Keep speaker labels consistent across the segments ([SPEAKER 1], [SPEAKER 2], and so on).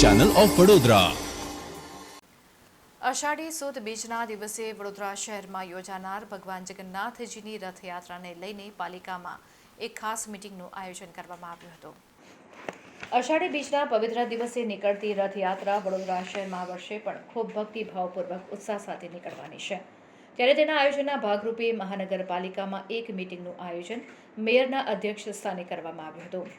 [SPEAKER 1] Channel of Vadodara
[SPEAKER 2] અષાઢી સુદ બીજના દિવસે વડોદરા શહેરમાં યોજાનાર ભગવાન જગન્નાથજીની રથયાત્રાને લઈને પાલિકામાં એક ખાસ મિટિંગનું આયોજન કરવામાં આવ્યું હતું. અષાઢી બીજના પવિત્ર દિવસે નીકળતી રથયાત્રા વડોદરા શહેરમાં વર્ષે પણ ખૂબ ભક્તિભાવપૂર્વક ઉત્સાહ સાથે નીકળવાની છે. ત્યારે તેના આયોજનના ભાગરૂપે મહાનગરપાલિકામાં એક મિટિંગનું આયોજન મેયરના અધ્યક્ષ સ્થાને કરવામાં આવ્યું હતું.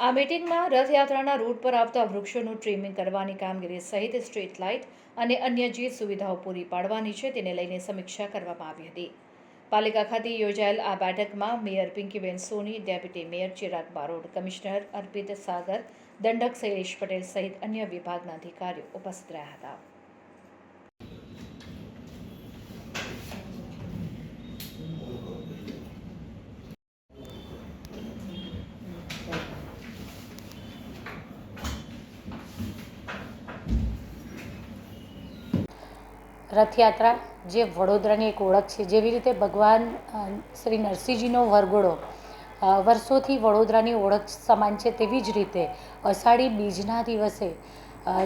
[SPEAKER 2] આ મિટિંગમાં રથયાત્રાના રૂટ પર આવતા વૃક્ષોનું ટ્રીમિંગ કરવાની કામગીરી સહિત સ્ટ્રીટ લાઇટ અને અન્ય જે સુવિધાઓ પૂરી પાડવાની છે તેને લઈને સમીક્ષા કરવામાં આવી હતી. પાલિકા ખાતે યોજાયેલ આ બેઠકમાં mayor Pinkiben Soni deputy mayor Chirag Barod, commissioner Arpit Sagar, દંડક શૈલેષ પટેલ સહિત અન્ય વિભાગના અધિકારીઓ ઉપસ્થિત રહ્યા હતા.
[SPEAKER 3] રથયાત્રા, જે વડોદરાની એક ઓળખ છે. જેવી રીતે ભગવાન શ્રી નરસિંહજીનો વરઘોડો વર્ષોથી વડોદરાની ઓળખ સમાન છે તેવી જ રીતે અષાઢી બીજના દિવસે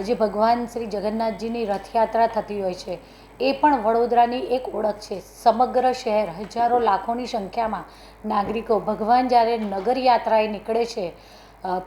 [SPEAKER 3] જે ભગવાન શ્રી જગન્નાથજીની રથયાત્રા થતી હોય છે, એ પણ વડોદરાની એક ઓળખ છે. સમગ્ર શહેર હજારો લાખોની સંખ્યામાં નાગરિકો ભગવાન જ્યારે નગરયાત્રાએ નીકળે છે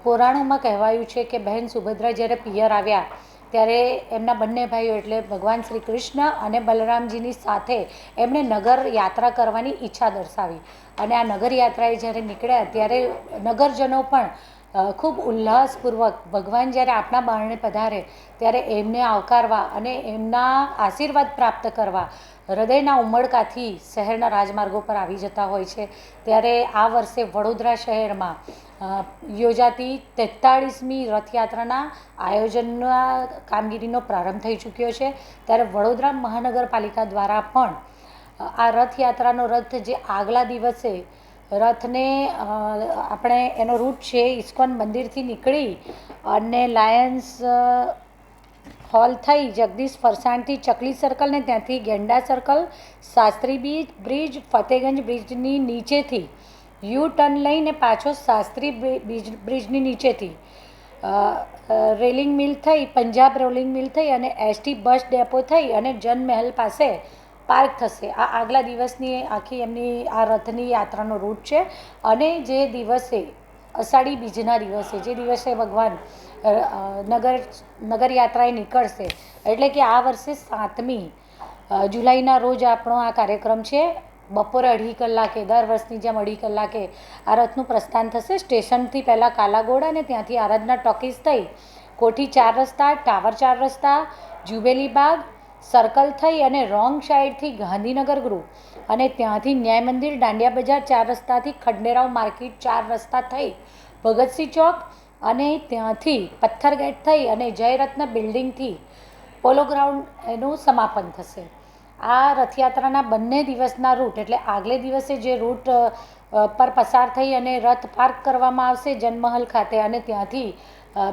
[SPEAKER 3] પુરાણોમાં કહેવાયું છે કે બહેન સુભદ્રા જ્યારે પિયર આવ્યા ત્યારે એમના બંને ભાઈઓ એટલે ભગવાન શ્રી કૃષ્ણ અને બલરામજીની સાથે એમણે નગર યાત્રા કરવાની ઈચ્છા દર્શાવી. અને આ નગર યાત્રાએ જ્યારે નીકળ્યા ત્યારે નગરજનો પણ ખૂબ ઉલ્લાસપૂર્વક ભગવાન જ્યારે આપણા બારણે પધારે, ત્યારે એમને આવકારવા અને એમના આશીર્વાદ પ્રાપ્ત કરવા હૃદયના ઉમળકાથી શહેરના રાજમાર્ગો પર આવી જતા હોય છે. ત્યારે આ વર્ષે વડોદરા શહેરમાં યોજાતી તેતાળીસમી રથયાત્રાના આયોજનના કામગીરીનો પ્રારંભ થઈ ચૂક્યો છે. ત્યારે વડોદરા મહાનગરપાલિકા દ્વારા પણ આ રથયાત્રાનો રથ જે આગલા દિવસે રથને આપણે એનો રૂટ છે ઇસ્કોન મંદિરથી નીકળી અને લાયન્સ હોલ થઈ જગદીશ ફરસાણથી ચકલી સર્કલ ને ત્યાંથી ગેંડા સર્કલ શાસ્ત્રી બીજ બ્રિજ, ફતેગંજ બ્રિજની નીચેથી યુ ટર્ન લઈને પાછો શાસ્ત્રી બ્રિ- બ્રિજ બ્રિજની નીચેથી. રેલિંગ મિલ થઈ, પંજાબ રોલિંગ મિલ થઈ અને એસટી બસ ડેપો થઈ અને જન મહેલ પાસે પાર્ક થશે. આ આગલા દિવસની આખી એમની આ રથની યાત્રાનો રૂટ છે અને જે દિવસે અષાઢી બીજના દિવસે, જે દિવસે ભગવાન નગર નગર યાત્રાએ નીકળશે. એટલે કે આ વર્ષે સાતમી જુલાઈના રોજ આપણો આ કાર્યક્રમ છે. બપોરે અઢી કલાકે, દર વર્ષની જેમ અઢી કલાકે આ રથનું પ્રસ્થાન થશે. સ્ટેશનથી પહેલાં કાલાગોડ અને ત્યાંથી આરાધના ટોકીઝ થઈ, કોઠી ચાર રસ્તા, ટાવર ચાર રસ્તા, જુબેલી બાગ સર્કલ થઈ અને રોંગ સાઈડથી ગાંધીનગર ગૃહ અને ત્યાંથી ન્યાય મંદિર દાંડિયા બજાર ચાર રસ્તાથી ખંડેરાવ માર્કેટ ચાર રસ્તા થઈ, ભગતસિંહ ચોક અને ત્યાંથી પથ્થરગેટ થઈ અને જયરત્ન બિલ્ડિંગથી પોલો ગ્રાઉન્ડ એનું સમાપન થશે. આ રથયાત્રાના બંને દિવસના રૂટ એટલે આગલે દિવસે જે રૂટ પર પસાર થઈ અને રથ પાર્ક કરવામાં આવશે જનમહલ ખાતે અને ત્યાંથી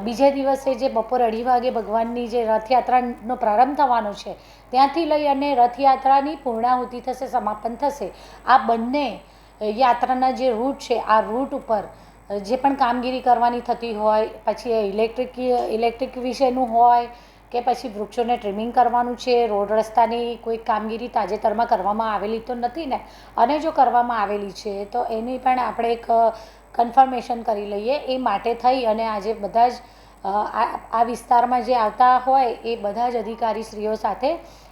[SPEAKER 3] બીજે દિવસે જે બપોર અઢી વાગે ભગવાનની જે રથયાત્રાનો પ્રારંભ થવાનો છે, ત્યાંથી લઈ અને રથયાત્રાની પૂર્ણાહુતિ થશે, સમાપન થશે. આ બંને યાત્રાના જે રૂટ છે, આ રૂટ ઉપર જે પણ કામગીરી કરવાની થતી હોય, પછી ઇલેક્ટ્રિક ઇલેક્ટ્રિક વિશેનું હોય કે પછી વૃક્ષોને ટ્રીમિંગ કરવાનું છે, રોડ રસ્તાની કોઈ કામગીરી તાજેતરમાં કરવામાં આવેલી તો નથી ને? અને જો કરવામાં આવેલી છે, તો એની પણ આપણે એક કન્ફર્મેશન કરી લઈએ એ માટે થઈ અને આજે બધા જ આ વિસ્તારમાં જે આવતા હોય એ બધા જ અધિકારીશ્રીઓ સાથે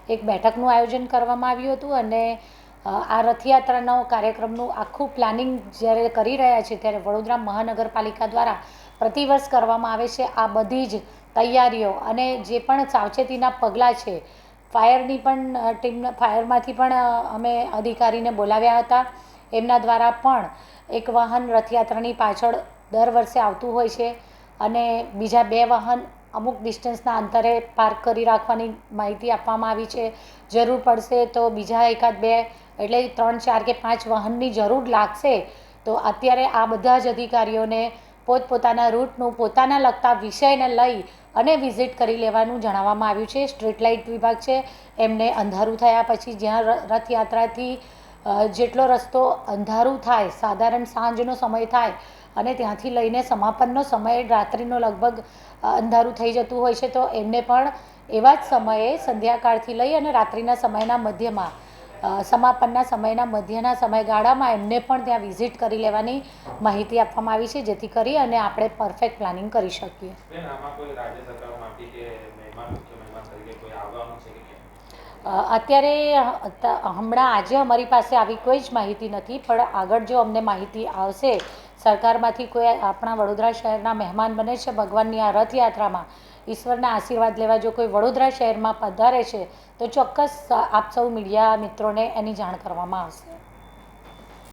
[SPEAKER 3] એક બેઠકનું આયોજન કરવામાં આવ્યું હતું અને આ રથયાત્રાનો કાર્યક્રમનું આખું પ્લાનિંગ જ્યારે કરી રહ્યા છે ત્યારે વડોદરા મહાનગરપાલિકા દ્વારા પ્રતિવર્ષ કરવામાં આવે છે આ બધી જ તૈયારીઓ અને જે પણ સાવચેતીના પગલાં છે, ફાયરની પણ ટીમ, ફાયરમાંથી પણ અમે અધિકારીને બોલાવ્યા હતા. એમના દ્વારા પણ એક વાહન રથયાત્રાની પાછળ દર વર્ષે આવતું હોય છે અને બીજા બે વાહન અમુક ડિસ્ટન્સના અંતરે પાર્ક કરી રાખવાની માહિતી આપવામાં આવી છે. જરૂર પડશે તો બીજા એકાદ બે એટલે ત્રણ, ચાર કે પાંચ વાહનની જરૂર લાગશે. તો અત્યારે આ બધા જ અધિકારીઓને પોતપોતાના રૂટનું, પોતાના લગતા વિષયને લઈ અને વિઝિટ કરી લેવાનું જણાવવામાં આવ્યું છે. સ્ટ્રીટ લાઇટ વિભાગ છે. એમને અંધારું થયા પછી જ્યાં રથયાત્રાથી જેટલો રસ્તો અંધારું થાય, સાધારણ સાંજનો સમય થાય અને ત્યાંથી લઈને સમાપનનો સમય રાત્રિનો લગભગ અંધારું થઈ જતું હોય છે, તો એમને પણ એવા જ સમયે સંધ્યાકાળથી લઈ અને રાત્રિના સમયના મધ્યમાં સમાપનના સમયના મધ્યના સમયગાળામાં એમને પણ ત્યાં વિઝિટ કરી લેવાની માહિતી આપવામાં આવી છે, જેથી કરી અને આપણે પરફેક્ટ પ્લાનિંગ કરી શકીએ. અત્યારે હમણાં આજે અમારી પાસે આવી કોઈ જ માહિતી નથી, પણ આગળ જો અમને માહિતી આવશે, સરકારમાંથી કોઈ આપણા વડોદરા શહેરના મહેમાન બને છે ભગવાનની આ રથયાત્રામાં, ઈશ્વરના આશીર્વાદ લેવા જો કોઈ વડોદરા શહેરમાં પધારે છે, તો ચોક્કસ આપ સૌ મીડિયા મિત્રોને એની જાણ કરવામાં આવશે.